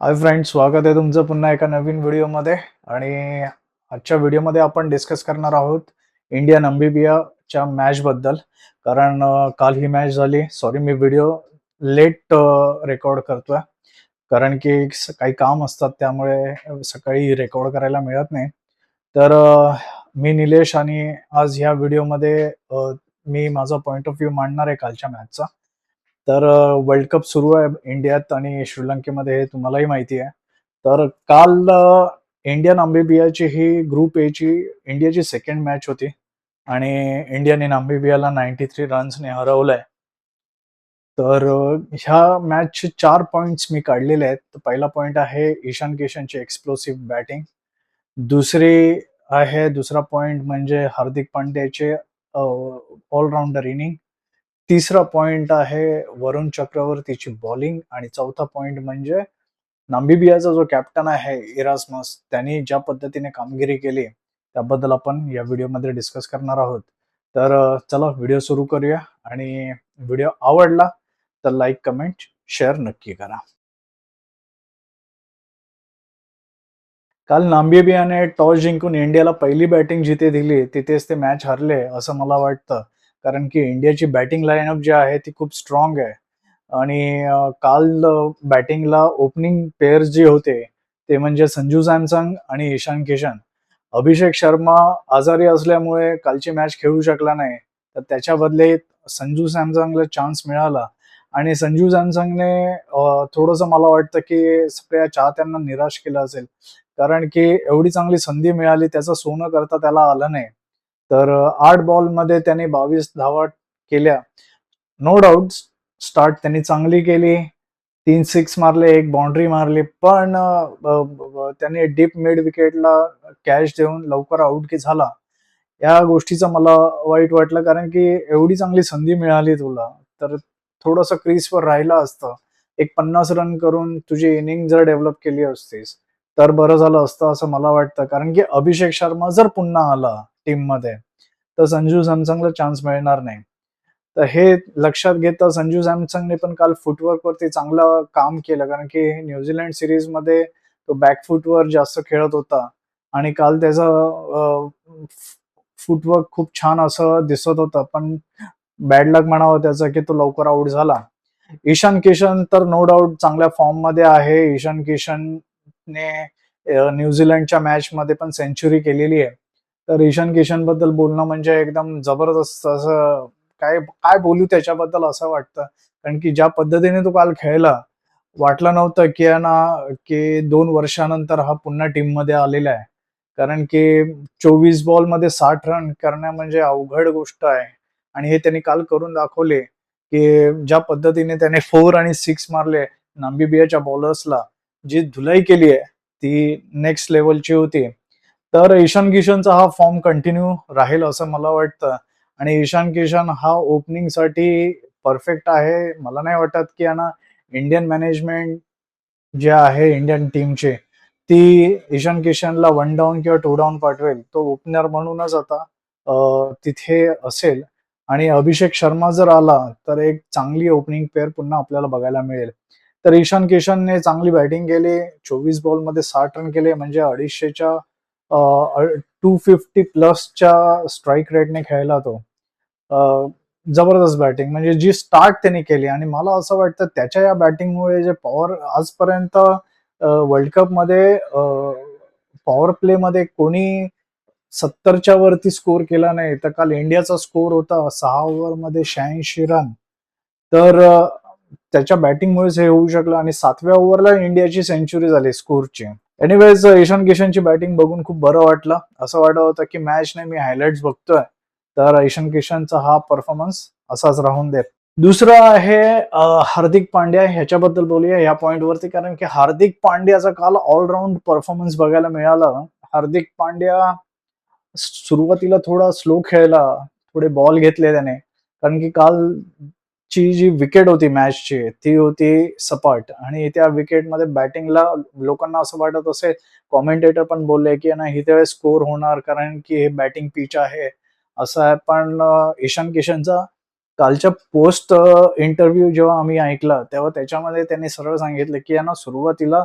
Hi friend स्वागत आहे तुमचं पुन्हा एका नवीन व्हिडिओमध्ये. आणि आजच्या व्हिडिओमध्ये आपण डिस्कस करणार आहोत इंडियन अंबिबियाच्या मॅच बद्दल. कारण काल ही मॅच झाली. सॉरी मी व्हिडिओ लेट रेकॉर्ड करतोय. कारण की काही काम असतात त्यामुळे सकाळी रेकॉर्ड करायला मिळत नाही. तर मी निलेश आणि आज ह्या व्हिडिओमध्ये मी माझा पॉइंट ऑफ व्ह्यू मांडणार आहे कालच्या मॅचचा तर वर्ल्ड कप सुरू आहे इंडियात आणि श्रीलंकेमध्ये हे तुम्हालाही माहिती आहे. तर काल इंडियन इंडिया ही ग्रुप ए ची इंडियाची सेकंड मॅच होती आणि इंडियाने नांबिबियाला नाईन्टी थ्री रन्सने हरवलंय. तर ह्या मॅचचे चार पॉइंट्स मी काढलेले आहेत. तर पहिला पॉइंट आहे ईशान किशनची एक्सप्लोसिव्ह बॅटिंग दुसरी आहे दुसरा पॉइंट म्हणजे हार्दिक पांड्याचे ऑलराऊंडर इनिंग तिसरा पॉइंट आहे वरुण चक्रवर्तीची बॉलिंग आणि चौथा पॉइंट म्हणजे नांबिबियाचा जो कॅप्टन आहे इरासमस त्यांनी ज्या पद्धतीने कामगिरी केली त्याबद्दल आपण या व्हिडिओमध्ये डिस्कस करणार आहोत. तर चला व्हिडिओ सुरू करूया आणि व्हिडिओ आवडला तर लाईक कमेंट शेअर नक्की करा. काल नांबिबियाने टॉस जिंकून इंडियाला पहिली बॅटिंग जिथे दिली तिथेच ते मॅच हरले असं मला वाटतं. कारण की इंडियाची बॅटिंग लाईनअप जी आहे ती खूप स्ट्रॉंग आहे. आणि काल बॅटिंगला ओपनिंग पेअर्स जे होते ते म्हणजे संजू सॅमसंग आणि ईशान किशन. अभिषेक शर्मा आजारी असल्यामुळे कालची मॅच खेळू शकला नाही. तर त्याच्या बदले संजू सॅमसंगला चान्स मिळाला. आणि संजू सॅमसंगने थोडंसं मला वाटतं की सगळ्या चाहत्यांना निराश केलं असेल. कारण की एवढी चांगली संधी मिळाली त्याचं सोनं करता त्याला आलं नाही. तर आठ बॉलमध्ये त्याने बावीस धावा केल्या. नो डाऊट स्टार्ट त्यांनी चांगली केली. तीन सिक्स मारले एक बाउंड्री मारली. पण त्यांनी त्याने डीप मिड विकेटला कॅच देऊन लवकर आउट की झाला. या गोष्टीचं मला वाईट वाटलं कारण की एवढी चांगली संधी मिळाली तुला. तर थोडंसं क्रीजवर राहिलं असतं. एक पन्नास रन करून तुझी इनिंग जर डेव्हलप केली असतीस तर बरं झालं असतं असं मला वाटतं. कारण की अभिषेक शर्मा जर पुन्हा आला टीममध्ये तर संजू सॅमसंगला चान्स मिळणार नाही. तर हे लक्षात घेता संजू सॅमसंगने पण काल फुटवर्क वरती चांगलं काम केलं. कारण की न्यूझीलंड सिरीजमध्ये तो बॅकफुटवर जास्त खेळत होता. आणि काल त्याचा फुटवर्क खूप छान असं दिसत होतं. पण बॅड लक म्हणावं त्याचं की तो लवकर आउट झाला. ईशान किशन तर नो डाऊट चांगल्या फॉर्ममध्ये आहे. ईशान किशनने न्यूझीलंडच्या मॅच मध्ये पण सेंचुरी केलेली आहे. तर ईशान किशनबद्दल बोलणं म्हणजे एकदम जबरदस्त असं काय काय बोलू त्याच्याबद्दल असं वाटतं. कारण की ज्या पद्धतीने तो काल खेळला वाटलं नव्हतं की ना की दोन वर्षानंतर हा पुन्हा टीममध्ये आलेला आहे. कारण की चोवीस बॉलमध्ये साठ रन करणं म्हणजे अवघड गोष्ट आहे. आणि हे त्यांनी काल करून दाखवले की ज्या पद्धतीने त्याने फोर आणि सिक्स मारले नांबिबियाच्या बॉलर्सला जी धुलाई केली आहे ती नेक्स्ट लेवलची होती. तर ईशान किशनचा हा फॉर्म कंटिन्यू राहील असं मला वाटतं. आणि ईशान किशन हा ओपनिंगसाठी परफेक्ट आहे. मला नाही वाटत की यांना इंडियन मॅनेजमेंट जे आहे इंडियन टीमचे ती ईशान किशनला वन डाऊन किंवा टू डाऊन पाठवेल. तो ओपनर म्हणूनच आता तिथे असेल. आणि अभिषेक शर्मा जर आला तर एक चांगली ओपनिंग पेअर पुन्हा आपल्याला बघायला मिळेल. तर ईशान किशनने चांगली बॅटिंग केली. चोवीस बॉलमध्ये साठ रन केले. म्हणजे अडीचशेच्या टू फिफ्टी प्लसच्या स्ट्राईक रेटने खेळला तो. जबरदस्त बॅटिंग म्हणजे जी स्टार्ट त्यांनी केली आणि मला असं वाटतं त्याच्या या बॅटिंगमुळे जे पॉवर आजपर्यंत वर्ल्ड कपमध्ये पॉवर प्ले मध्ये कोणी सत्तरच्या वरती स्कोर केला नाही. तर काल इंडियाचा स्कोर होता सहा ओव्हरमध्ये शहाऐंशी रन तर त्याच्या बॅटिंगमुळेच हे होऊ शकलं आणि सातव्या ओव्हरला इंडियाची सेंचुरी झाली स्कोरची एनिवेज ईशान किशनची बॅटिंग बघून खूप बरं वाटलं. असं वाटत होतं की मॅच नाही मी हायलाइट्स बघतोय. तर ईशान किशनचा हा परफॉर्मन्स असाच राहून देत. दुसरं आहे हार्दिक पांड्या. ह्याच्याबद्दल बोलूया या पॉइंट वरती कारण की हार्दिक पांड्याचा काल ऑलराऊंड परफॉर्मन्स बघायला मिळाला. हार्दिक पांड्या सुरुवातीला थोडा स्लो खेळला थोडे बॉल घेतले त्याने. कारण की काल ची जी विकेट होती मॅचची ती होती सपाट. आणि त्या विकेटमध्ये बॅटिंगला लोकांना असं वाटत असे कॉमेंटेटर पण बोलले की ना इथे स्कोर होणार कारण की हे बॅटिंग पिच आहे. असं आहे. पण ईशान किशनचा कालच्या पोस्ट इंटरव्ह्यू जेव्हा आम्ही ऐकला तेव्हा त्याच्यामध्ये त्यांनी सरळ सांगितलं की यांना सुरुवातीला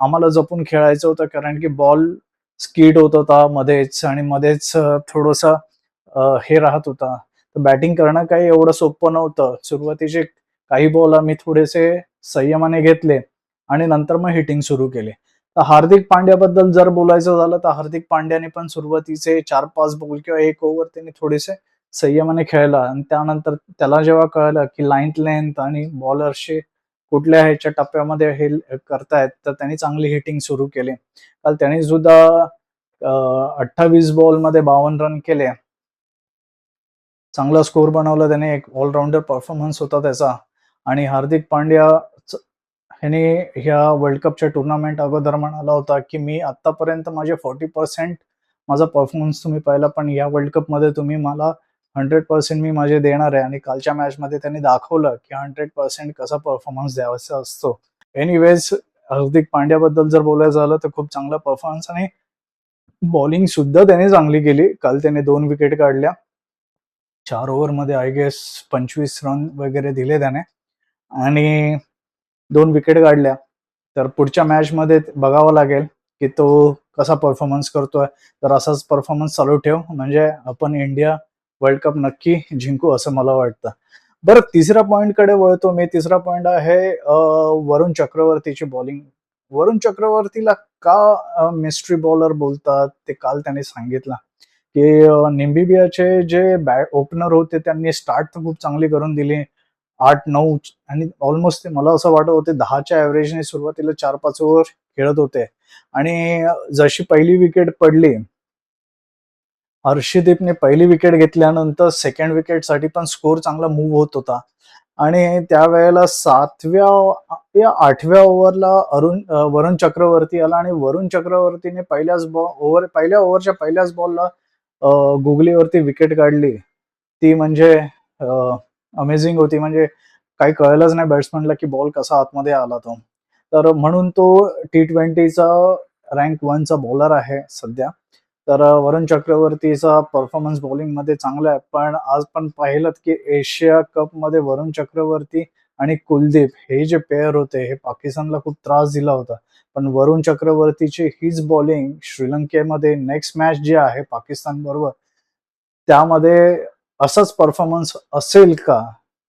आम्हाला जपून खेळायचं होतं कारण की बॉल स्किड होत होता मध्येच आणि मध्येच अ, थोडंसं हे राहत होता. तर बॅटिंग करणं काही एवढं सोपं नव्हतं. सुरुवातीचे काही बॉल आम्ही थोडेसे संयमाने घेतले आणि नंतर मग हिटिंग सुरू केले तर हार्दिक पांड्याबद्दल जर बोलायचं झालं तर हार्दिक पांड्याने पण सुरुवातीचे 4-5 बॉल किंवा एक ओव्हर त्याने थोडेसे संयमाने खेळला आणि त्यानंतर त्याला जेव्हा कळलं की लाईन लेंथ आणि बॉलर्सचे कुठल्या ह्याच्या टप्प्यामध्ये हे करतायत, तर त्यांनी चांगली हिटिंग सुरू केली. काल त्याने सुद्धा अठ्ठावीस बॉलमध्ये 52 रन केले. चांगला स्कोर बनवला त्याने. एक ऑलराऊंडर परफॉर्मन्स होता त्याचा आणि हार्दिक पांड्या ह्याने ह्या वर्ल्ड कपच्या टुर्नामेंट अगोदर म्हणाला होता, की "मी आत्तापर्यंत माझे 40% माझा परफॉर्मन्स तुम्ही पाहिला, पण या वर्ल्ड कपमध्ये तुम्ही मला 100% मी माझे देणार आहे." आणि कालच्या मॅचमध्ये त्यांनी दाखवलं, की 100% कसा परफॉर्मन्स द्यावाचा असतो. एनिवेज हार्दिक पांड्याबद्दल जर बोलायचं झालं तर खूप चांगला परफॉर्मन्स आणि बॉलिंग सुद्धा त्याने चांगली केली. काल त्याने दोन विकेट काढल्या. चार ओव्हरमध्ये आय गेस 25 रन वगैरे दिले त्याने आणि दोन विकेट काढल्या. तर पुढच्या मॅचमध्ये बघावं लागेल, की तो कसा परफॉर्मन्स करतोय. तर असाच परफॉर्मन्स चालू ठेव, म्हणजे आपण इंडिया वर्ल्ड कप नक्की जिंकू असं मला वाटतं. बरं तिसऱ्या पॉईंटकडे वळतो मी. तिसरा पॉईंट आहे वरुण चक्रवर्तीची बॉलिंग. वरुण चक्रवर्तीला का मिस्ट्री बॉलर बोलतात, ते काल त्याने सांगितलं, की अ, जे बॅट ओपनर होते त्यांनी स्टार्ट तर खूप चांगली करून दिली. 8-9 आणि ऑलमोस्ट ते मला असं वाटत होते दहाच्या ॲव्हरेजने सुरुवातीला 4-5 ओव्हर खेळत होते आणि जशी पहिली विकेट पडली हर्षदीपने पहिली विकेट घेतल्यानंतर सेकंड विकेटसाठी पण स्कोर चांगला मूव्ह होत होता आणि त्यावेळेला सातव्या या आठव्या ओव्हरला अरुण वरुण चक्रवर्ती आला आणि वरुण चक्रवर्तीने पहिल्याच बॉ ओव्हर पहिल्या ओव्हरच्या पहिल्याच बॉलला गुगलीवरती विकेट काढली. ती म्हणजे अमेझिंग होती. म्हणजे काही कळलंच नाही बॅट्समनला की बॉल कसा आतमध्ये आला तो. तर म्हणून तो टी20चा रँक 1 चा बॉलर आहे सध्या. तर वरुण चक्रवर्तीचा परफॉर्मन्स बॉलिंगमध्ये चांगला आहे. पण आज पण पाहिलं की एशिया कपमध्ये वरुण चक्रवर्ती आणि कुलदीप हे जे पेअर होते, हे पाकिस्तानला खूप त्रास दिला होता. पण वरुण चक्रवर्तीची हीच बॉलिंग श्रीलंकेमध्ये नेक्स्ट मॅच जी आहे पाकिस्तान बरोबर त्यामध्ये असंच परफॉर्मन्स असेल का?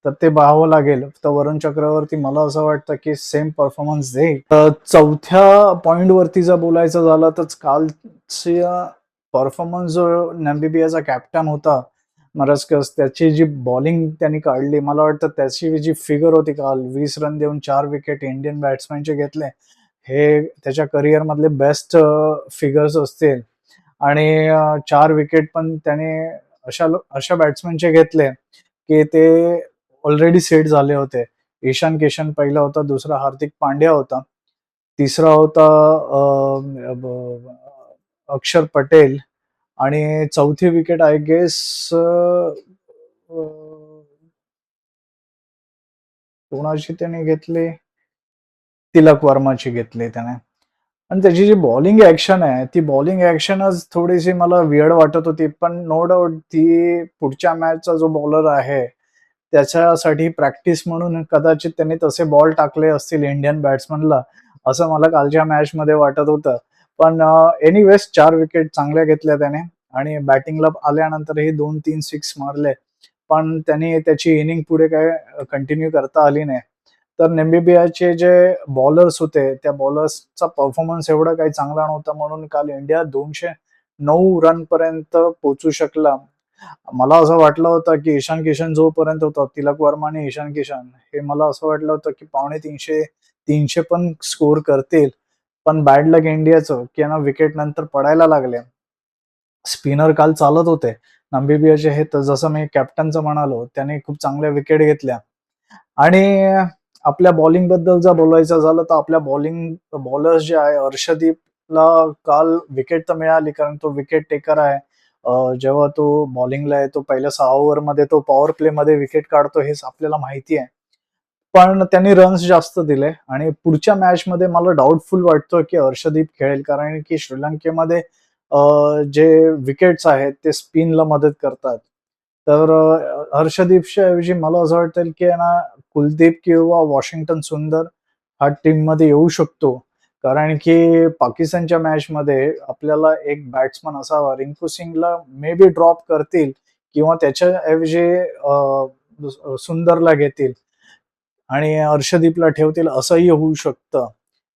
तर ते पाहावं लागेल. तर वरुण चक्रवर्ती मला असं वाटतं की सेम परफॉर्मन्स देईल. तर चौथ्या पॉइंटवरती जर बोलायचं झालं तर कालच्या परफॉर्मन्स जो नॅम्बिबियाचा कॅप्टन होता मरस्कस त्याची जी बॉलिंग त्यांनी काढली, मला वाटतं त्याची जी फिगर होती काल वीस रन देऊन चार विकेट इंडियन बॅट्समॅनचे घेतले. हे त्याच्या करिअरमधले बेस्ट फिगर्स असतील आणि चार विकेट पण त्याने अशा अशा बॅट्समॅनचे घेतले, की ते ऑलरेडी सेट झाले होते. ईशान किशन पहिला होता, दुसरा हार्दिक पांड्या होता, तिसरा होता अक्षर पटेल आणि चौथी विकेट आय गेस कोणाची त्याने घेतली? तिलक वर्माची घेतली त्याने. आणि त्याची जी बॉलिंग ऍक्शन आहे, ती बॉलिंग ऍक्शनच थोडीशी मला वियर्ड वाटत होती. पण नो डाउट ती पुढच्या मॅचचा जो बॉलर आहे, त्याच्यासाठी प्रॅक्टिस म्हणून कदाचित त्यांनी तसे बॉल टाकले असतील इंडियन बॅट्समनला, असं मला कालच्या मॅचमध्ये वाटत होतं. पण एनिवेज चार विकेट चांगल्या घेतल्या त्याने आणि बॅटिंगला आल्यानंतरही 2-3 सिक्स मारले. पण त्याने त्याची इनिंग पुढे काय कंटिन्यू करता आली नाही. तर नामिबियाचे जे बॉलर्स होते, त्या बॉलर्सचा परफॉर्मन्स एवढा काही चांगला नव्हता म्हणून काल इंडिया दोनशे नऊ रन पर्यंत पोहोचू शकला. मला असं वाटलं होतं, की ईशान किशन जोपर्यंत होता, तिलक वर्मा आणि ईशान किशन हे मला असं वाटलं होतं, की पावणे तीनशे तीनशे पण स्कोर करतील. पण बॅड लक इंडियाचं, की यांना ना विकेट नंतर पडायला लागले. स्पिनर काल चालत होते. नामिबियाचे हे तर जसं मी कॅप्टनचं म्हणालो, त्याने खूप चांगल्या विकेट घेतल्या आणि आपल्या बॉलिंगबद्दल जर बोलायचं झालं, तर आपल्या बॉलिंग बॉलर्स जे आहे, हर्षदीपला काल विकेट तर मिळाली कारण तो विकेट टेकर आहे. जेव्हा तो बॉलिंगला येतो, पहिल्या सहा ओव्हरमध्ये तो पॉवर प्लेमध्ये विकेट काढतो, हेच आपल्याला माहिती आहे. पण त्यांनी रन्स जास्त दिले आणि पुढच्या मॅचमध्ये मला डाउटफुल वाटतं, की हर्षदीप खेळेल कारण की श्रीलंकेमध्ये जे विकेट्स आहेत, ते स्पिनला मदत करतात. तर हर्षदीपच्या ऐवजी मला असं वाटेल, की ना कुलदीप किंवा वॉशिंग्टन सुंदर हा टीममध्ये येऊ शकतो. कारण की पाकिस्तानच्या मॅचमध्ये आपल्याला एक बॅट्समन असावा रिंकू सिंगला मे बी ड्रॉप करतील किंवा त्याच्याऐवजी सुंदरला घेतील आणि अर्षदीपला ठेवतील असंही होऊ शकतं.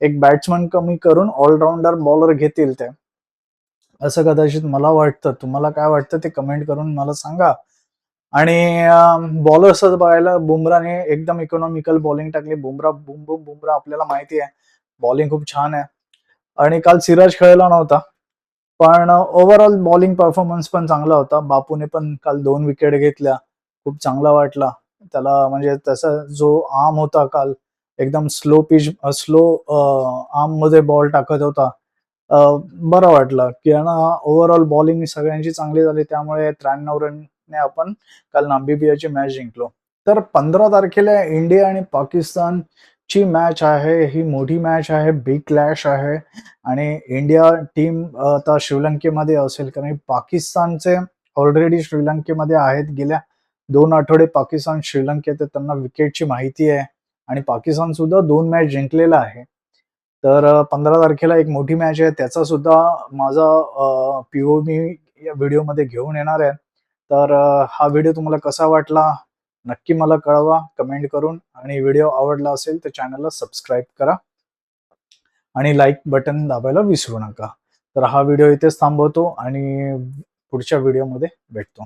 एक बॅट्समन कमी करून ऑलराऊंडर बॉलर घेतील ते. असं कदाचित मला वाटतं. तुम्हाला काय वाटतं ते कमेंट करून मला सांगा. आणि बॉलर्स बघायला बुमराने एकदम इकॉनॉमिकल बॉलिंग टाकली. बुमरा बुम बुम बुमरा आपल्याला माहिती आहे. बॉलिंग खूप छान आहे. आणि काल सिराज खेळला नव्हता. पण ओव्हरऑल बॉलिंग परफॉर्मन्स पण चांगला होता. बापूने पण काल दोन विकेट घेतल्या. खूप चांगला वाटला. त्याला म्हणजे त्याचा जो आर्म होता काल एकदम स्लो पिच स्लो आर्ममध्ये बॉल टाकत होता. बरं वाटलं की ओव्हरऑल बॉलिंग सगळ्यांची चांगली झाली. त्यामुळे त्र्याण्णव रनने आपण काल नांबिबियाची मॅच जिंकलो. तर पंधरा तारखेला इंडिया आणि पाकिस्तान ची मॅच आहे. ही मोठी मॅच आहे बिग क्लॅश आहे. आणि इंडिया टीम आता श्रीलंकेमध्ये असेल. कारण पाकिस्तानचे ऑलरेडी श्रीलंकेमध्ये आहेत गेल्या दोन आठवडे पाकिस्तान श्रीलंकेत त्यांना विकेटची माहिती आहे. आणि पाकिस्तान सुद्धा दोन मॅच जिंकलेला आहे. तर पंधरा तारखेला एक मोठी मॅच आहे. त्याचा सुद्धा माझा पीओ मी या व्हिडिओमध्ये घेऊन येणार आहे. तर हा व्हिडिओ तुम्हाला कसा वाटला? नक्की मला कळवा कमेंट करून. आणि व्हिडिओ आवडला असेल तर चॅनलला सबस्क्राईब करा. आणि लाईक बटन दाबायला विसरू नका. तर हा व्हिडिओ इथेच थांबवतो आणि पुढच्या व्हिडिओमध्ये भेटतो.